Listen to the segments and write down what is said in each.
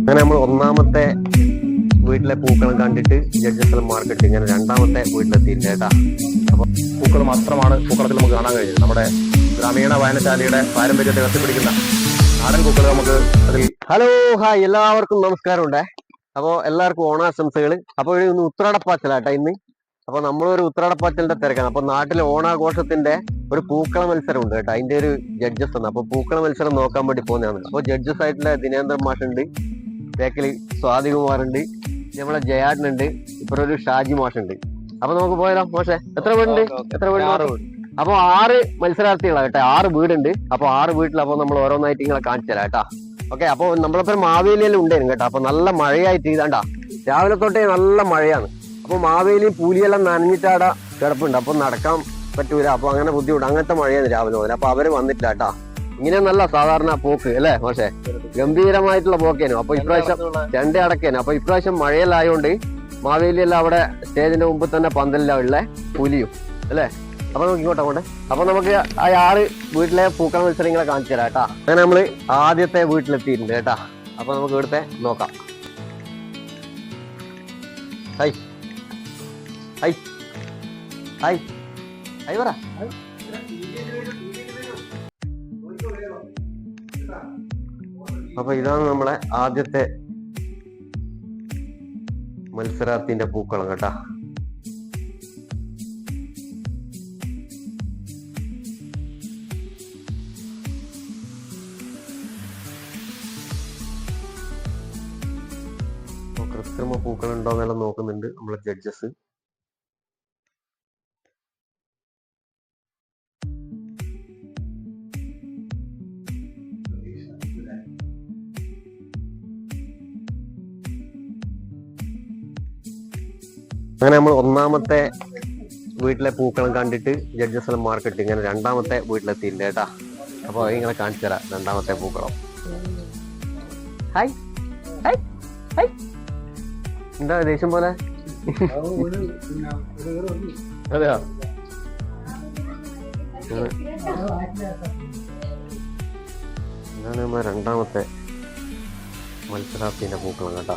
അങ്ങനെ നമ്മൾ ഒന്നാമത്തെ വീട്ടിലെ പൂക്കളം കണ്ടിട്ട് ജഡ്ജസ് മാർക്കറ്റ് ഇങ്ങനെ രണ്ടാമത്തെ വീട്ടിലെത്തിയിട്ടുണ്ട് കേട്ടാ. പൂക്കൾ മാത്രമാണ് പൂക്കളത്തിൽ നമുക്ക് കാണാൻ കഴിയുന്നത്. നമ്മുടെ ഗ്രാമീണ വായനശാലയുടെ പാരമ്പര്യത്തെ കത്തിപ്പിടിക്കുന്ന നാടൻ പൂക്കൾ നമുക്ക് അതിൽ ഹലോ ഹായ് എല്ലാവർക്കും നമസ്കാരം ഉണ്ട് അപ്പോൾ എല്ലാവർക്കും ഓണാശംസകൾ അപ്പോൾ ഒരു ഉത്രാടപ്പാച്ചലാട്ടെ ഇന്ന്. അപ്പോൾ നമ്മളൊരു ഉത്രാടപ്പാച്ചലിന്റെ തിരക്കാണ്. അപ്പൊ നാട്ടിലെ ഓണാഘോഷത്തിന്റെ ഒരു പൂക്കള മത്സരം ഉണ്ട് കേട്ടോ. അതിന്റെ ഒരു ജഡ്ജസ് ആണ് അപ്പൊ പൂക്കള മത്സരം നോക്കാൻ വേണ്ടി പോകുന്നതാണ്. അപ്പൊ ജഡ്ജസ് ആയിട്ടുള്ള ദിനേന്ദ്രൻ മാഷുണ്ട്. ബേക്കലി സ്വാതികുമാർ ഉണ്ട് നമ്മളെ ജയാട്ടനുണ്ട് ഇപ്പൊ ഒരു ഷാജി മാഷുണ്ട്. അപ്പൊ നമുക്ക് പോയാലോ മോശെ എത്ര വീടുണ്ട്? എത്ര വീട് അപ്പൊ ആറ് മത്സരാർത്ഥികളാണ് കേട്ടോ. ആറ് വീടുണ്ട്. അപ്പൊ ആറ് വീട്ടിൽ അപ്പൊ നമ്മൾ ഓരോന്നായിട്ട് ഇങ്ങനെ കാണിച്ചു തരാം കേട്ടാ. ഓക്കെ അപ്പൊ നമ്മളിപ്പോ മാവേലിയിലും ഉണ്ടായിരുന്നു കേട്ടോ. അപ്പൊ നല്ല മഴയായിട്ട് ഇതാണ്ടാ. രാവിലെ തൊട്ടേ നല്ല മഴയാണ്. അപ്പൊ മാവേലിയും പൂലിയെല്ലാം നനഞ്ഞിട്ടാടാ കിടപ്പുണ്ട്. അപ്പൊ നടക്കാൻ പറ്റൂല. അപ്പൊ അങ്ങനെ ബുദ്ധിമുട്ട്. അങ്ങനത്തെ മഴയാണ് രാവിലെ മുതൽ. അപ്പൊ അവർ വന്നിട്ടില്ല കേട്ടാ. ഇങ്ങനെ നല്ല സാധാരണ പോക്ക് അല്ലേ പക്ഷേ ഗംഭീരമായിട്ടുള്ള പോക്കേനു. അപ്പൊ ഇപ്രാവശ്യം രണ്ട് അടക്കേനു. അപ്പൊ ഇപ്രാവശ്യം മഴയിലായോണ്ട് മാവേലിയെല്ലാം അവിടെ സ്റ്റേജിന്റെ മുമ്പ് തന്നെ പന്തലിലാണ് ഉള്ള പുലിയും അല്ലേ? അപ്പൊ നമുക്ക് ഇങ്ങോട്ട് അങ്ങോട്ട്. അപ്പൊ നമുക്ക് ആ ആറ് വീട്ടിലെ പൂക്കള മത്സരങ്ങളെ കാണിച്ചു തരാം കേട്ടാ. അങ്ങനെ നമ്മൾ ആദ്യത്തെ വീട്ടിലെത്തിയിട്ടുണ്ട് കേട്ടാ. അപ്പൊ നമുക്ക് ഇവിടുത്തെ നോക്കാം. ഹൈ. ഹൈ ഹായ് ഹായ് പറ. അപ്പൊ ഇതാണ് നമ്മളെ ആദ്യത്തെ മത്സരാർത്ഥിന്റെ പൂക്കളം കേട്ടാ. കൃത്രിമ പൂക്കൾ ഉണ്ടോ എന്നെല്ലാം നോക്കുന്നുണ്ട് നമ്മളെ ജഡ്ജസ് അങ്ങനെ നമ്മൾ ഒന്നാമത്തെ വീട്ടിലെ പൂക്കളം കണ്ടിട്ട് ജഡ്ജസ് എല്ലാം മാർക്കറ്റ് ഇങ്ങനെ രണ്ടാമത്തെ വീട്ടിലെത്തിയിട്ടുണ്ട് കേട്ടാ. അപ്പൊ ഇങ്ങനെ കാണിച്ചു തരാം രണ്ടാമത്തെ പൂക്കളം. ഹായ് ഹായ് ഹായ് എന്താ ദേഷ്യം പോലെ? അതെയോ? ഇതാണ് നമ്മുടെ രണ്ടാമത്തെ മത്സരാർത്ഥിന്റെ പൂക്കളം കേട്ടാ.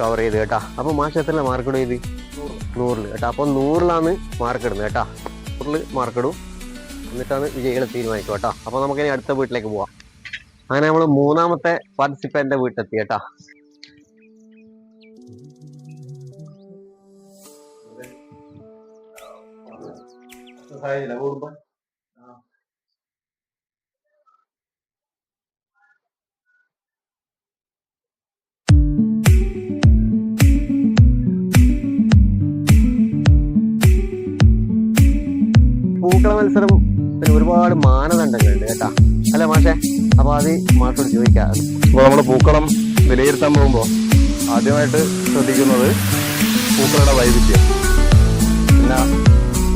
കവർ ചെയ്ത് കേട്ടാ. അപ്പൊ മാഷ് എത്ര മാർക്ക് ഇത് നൂറിൽ കേട്ടാ അപ്പൊ നൂറിലാണ് മാർക്ക് ഇടുന്നത് കേട്ടാ. നൂറിൽ മാർക്ക് ഇടും. എന്നിട്ടാണ് വിജയികളെ തീരുമാനിക്കുക കേട്ടോ. അപ്പൊ നമുക്ക് ഇനി അടുത്ത വീട്ടിലേക്ക് പോവാം. അങ്ങനെ നമ്മൾ മൂന്നാമത്തെ പാർട്ടിസിപ്പന്റ് വീട്ടിലെത്തി കേട്ടാ. പൂക്കള മത്സരം ഒരുപാട് മാനദണ്ഡങ്ങളുണ്ട് കേട്ടാ. അല്ലേ മാഷെ? അപ്പൊ അത് മാഷോട് ചോദിക്കാം. അപ്പോൾ നമ്മൾ പൂക്കളം വിലയിരുത്താൻ പോകുമ്പോൾ ആദ്യമായിട്ട് ശ്രദ്ധിക്കുന്നത് പൂക്കളുടെ വൈവിധ്യം. പിന്നെ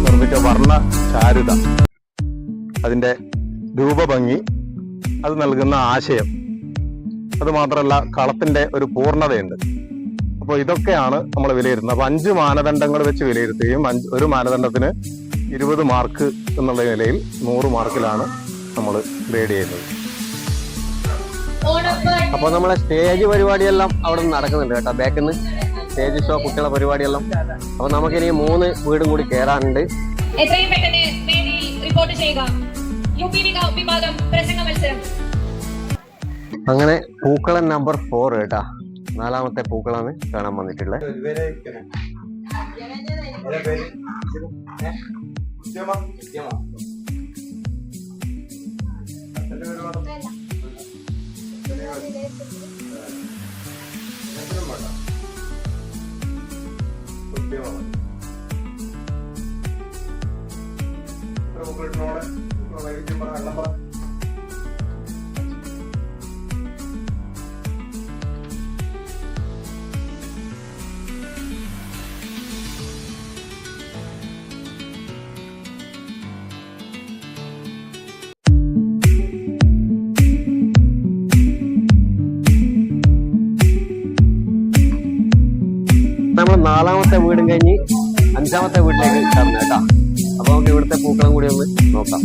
നിർമ്മിച്ച വർണ ചാരുത. അതിന്റെ രൂപഭംഗി അത് നൽകുന്ന ആശയം. അത് മാത്രമല്ല കളത്തിന്റെ ഒരു പൂർണതയുണ്ട്. അപ്പോൾ ഇതൊക്കെയാണ് നമ്മൾ വിലയിരുത്തുന്നത്. അപ്പോൾ അഞ്ച് മാനദണ്ഡങ്ങൾ വെച്ച് വിലയിരുത്തുകയും ഒരു മാനദണ്ഡത്തിന് ഇരുപത് മാർക്ക് എന്നുള്ള നിലയിൽ നൂറ് മാർക്കിലാണ് നമ്മൾ ഗ്രേഡ് ചെയ്യുന്നത്. അപ്പൊ നമ്മളെ സ്റ്റേജ് പരിപാടിയെല്ലാം അവിടെ നിന്ന് നടക്കുന്നുണ്ട് കേട്ടോ. ബാക്കിൽ നിന്ന് സ്റ്റേജ് ഷോ കുട്ടികളെ പരിപാടിയെല്ലാം. അപ്പൊ നമുക്കിനി മൂന്ന് വീടും കൂടി കയറാനുണ്ട് എത്രയും പെട്ടെന്ന് വേദിയിൽ റിപ്പോർട്ട് ചെയ്യുക. യു പി വിഭാഗം പ്രസംഗ മത്സരം. അങ്ങനെ പൂക്കളം നമ്പർ ഫോർ കേട്ടാ. നാലാമത്തെ പൂക്കളാണ് കാണാൻ വന്നിട്ടുള്ളത്. കൃത്യമാ കൃത്യമാ കൃത്യമാ നാലാമത്തെ വീടും കഴിഞ്ഞ് അഞ്ചാമത്തെ വീട്ടിലേക്ക് കടന്നു കേട്ടാ അപ്പൊ നമുക്ക് ഇവിടുത്തെ പൂക്കളം കൂടി ഒന്ന് നോക്കാം.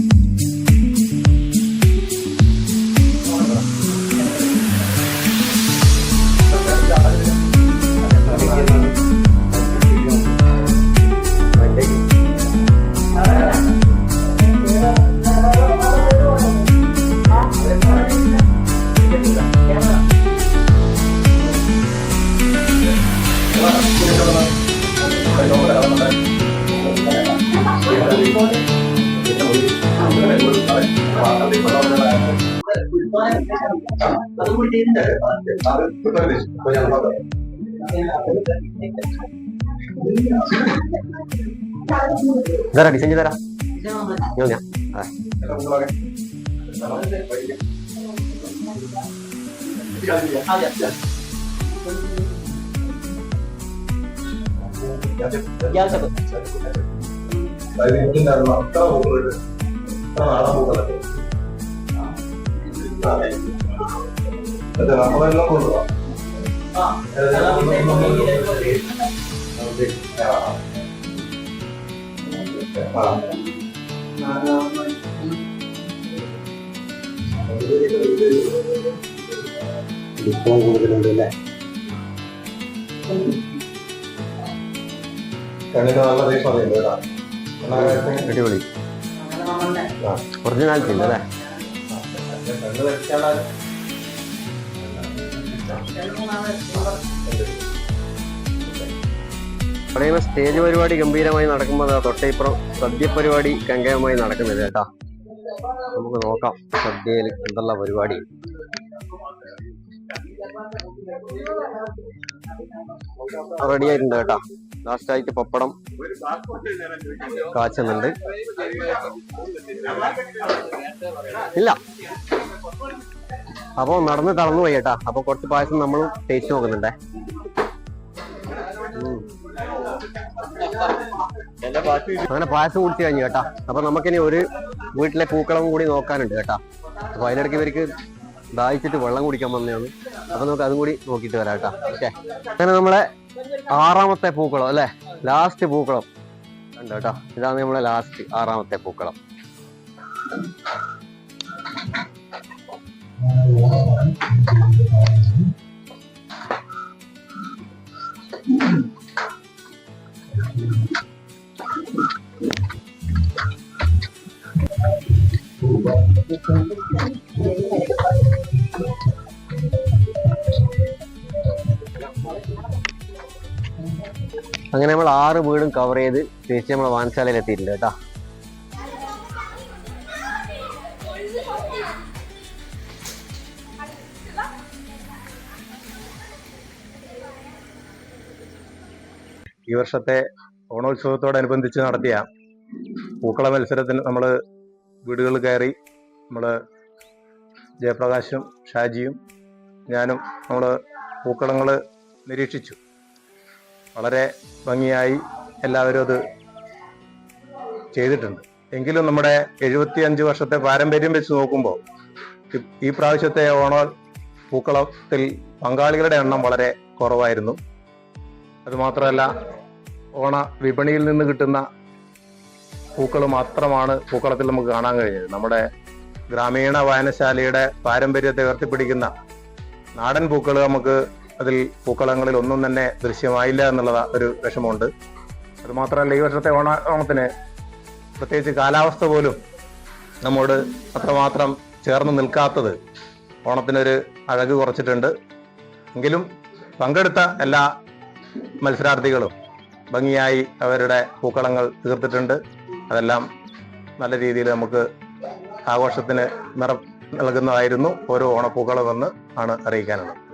Zara, diseño Zara. Yo ya. A ver. Gracias. Adiós. ഇതാരാ ഡിസൈൻ ചെയ്തരാ ഞാൻ ഞാൻ അതെ നമ്മളെല്ലാം കൊണ്ടുപോകാം ഡിസ്കൗണ്ട് കൂടുതലുണ്ട് അല്ലേ കണ്ണിന് നല്ല കേട്ടോ? അടിപൊളി. ഒറിജിനാലിറ്റി ഉണ്ട് അല്ലേ? പറയുന്ന സ്റ്റേജ് പരിപാടി ഗംഭീരമായി നടക്കുമ്പോൾ തൊട്ടേപ്പുറം സദ്യ പരിപാടി ഗംഗയമായി നടക്കുന്നില്ല കേട്ടാ. നമുക്ക് നോക്കാം സദ്യയിൽ എന്തുള്ള പരിപാടി. റെഡി ആയിട്ടുണ്ട് കേട്ടാ. ലാസ്റ്റ് ആയിട്ട് പപ്പടം കാച്ചുന്നുണ്ട്. ഇല്ല. അപ്പൊ നടന്ന് തളർന്നു പോയി കേട്ടാ. അപ്പൊ കുറച്ച് പായസം നമ്മൾ ടേസ്റ്റ് നോക്കുന്നുണ്ടേ. അങ്ങനെ പായസം കുടിച്ചു കഴിഞ്ഞു കേട്ടാ. അപ്പൊ നമുക്കിനി ഒരു വീട്ടിലെ പൂക്കളം കൂടി നോക്കാനുണ്ട് കേട്ടാ. അപ്പൊ അതിനിടയ്ക്ക് ഇവർക്ക് ദാഹിച്ചിട്ട് വെള്ളം കുടിക്കാൻ വന്നതാണ്. അപ്പൊ നമുക്ക് അതും കൂടി നോക്കിയിട്ട് വരാം കേട്ടാ. ഓക്കെ അങ്ങനെ നമ്മളെ ആറാമത്തെ പൂക്കളം അല്ലെ? ലാസ്റ്റ് പൂക്കളം. ഉണ്ട് കേട്ടോ? ഇതാണ് നമ്മളെ ലാസ്റ്റ് ആറാമത്തെ പൂക്കളം. അങ്ങനെ നമ്മൾ ആറ് വീടും കവർ ചെയ്ത് തിരിച്ച് നമ്മൾ വാൻശാലയിൽ എത്തിയിട്ടുണ്ട് കേട്ടോ. ഈ വർഷത്തെ ഓണോത്സവത്തോടനുബന്ധിച്ച് നടത്തിയ പൂക്കള മത്സരത്തിന് നമ്മൾ വീടുകളിൽ കയറി നമ്മൾ ജയപ്രകാശും ഷാജിയും ഞാനും നമ്മൾ പൂക്കളങ്ങൾ നിരീക്ഷിച്ചു. വളരെ ഭംഗിയായി എല്ലാവരും അത് ചെയ്തിട്ടുണ്ട്. എങ്കിലും നമ്മുടെ എഴുപത്തി അഞ്ച് വർഷത്തെ പാരമ്പര്യം വെച്ച് നോക്കുമ്പോൾ ഈ- പ്രാവശ്യത്തെ ഓണ പൂക്കളത്തിൽ പങ്കാളികളുടെ എണ്ണം വളരെ കുറവായിരുന്നു. അതുമാത്രമല്ല ഓണ വിപണിയിൽ നിന്ന് കിട്ടുന്ന പൂക്കൾ മാത്രമാണ് പൂക്കളത്തിൽ നമുക്ക് കാണാൻ കഴിഞ്ഞത് നമ്മുടെ ഗ്രാമീണ വായനശാലയുടെ പാരമ്പര്യത്തെ ഉയർത്തിപ്പിടിക്കുന്ന നാടൻ പൂക്കൾ നമുക്ക് അതിൽ പൂക്കളങ്ങളിൽ ഒന്നും തന്നെ ദൃശ്യമായില്ല എന്നുള്ളത് ഒരു വിഷമമുണ്ട്. അതുമാത്രമല്ല ഈ വർഷത്തെ ഓണ ഓണത്തിന് പ്രത്യേകിച്ച് കാലാവസ്ഥ പോലും നമ്മോട് അത്രമാത്രം ചേർന്ന് നിൽക്കാത്തത് ഓണത്തിനൊരു അഴക് കുറച്ചിട്ടുണ്ട്. എങ്കിലും പങ്കെടുത്ത എല്ലാ മത്സരാർത്ഥികളും ഭംഗിയായി അവരുടെ പൂക്കളങ്ങൾ തീർത്തിട്ടുണ്ട്. അതെല്ലാം നല്ല രീതിയിൽ നമുക്ക് ആഘോഷത്തിന് നിറം നൽകുന്നതായിരുന്നു ഓരോ ഓണപ്പൂക്കളമെന്ന് ആണ് അറിയിക്കാനുള്ളത്.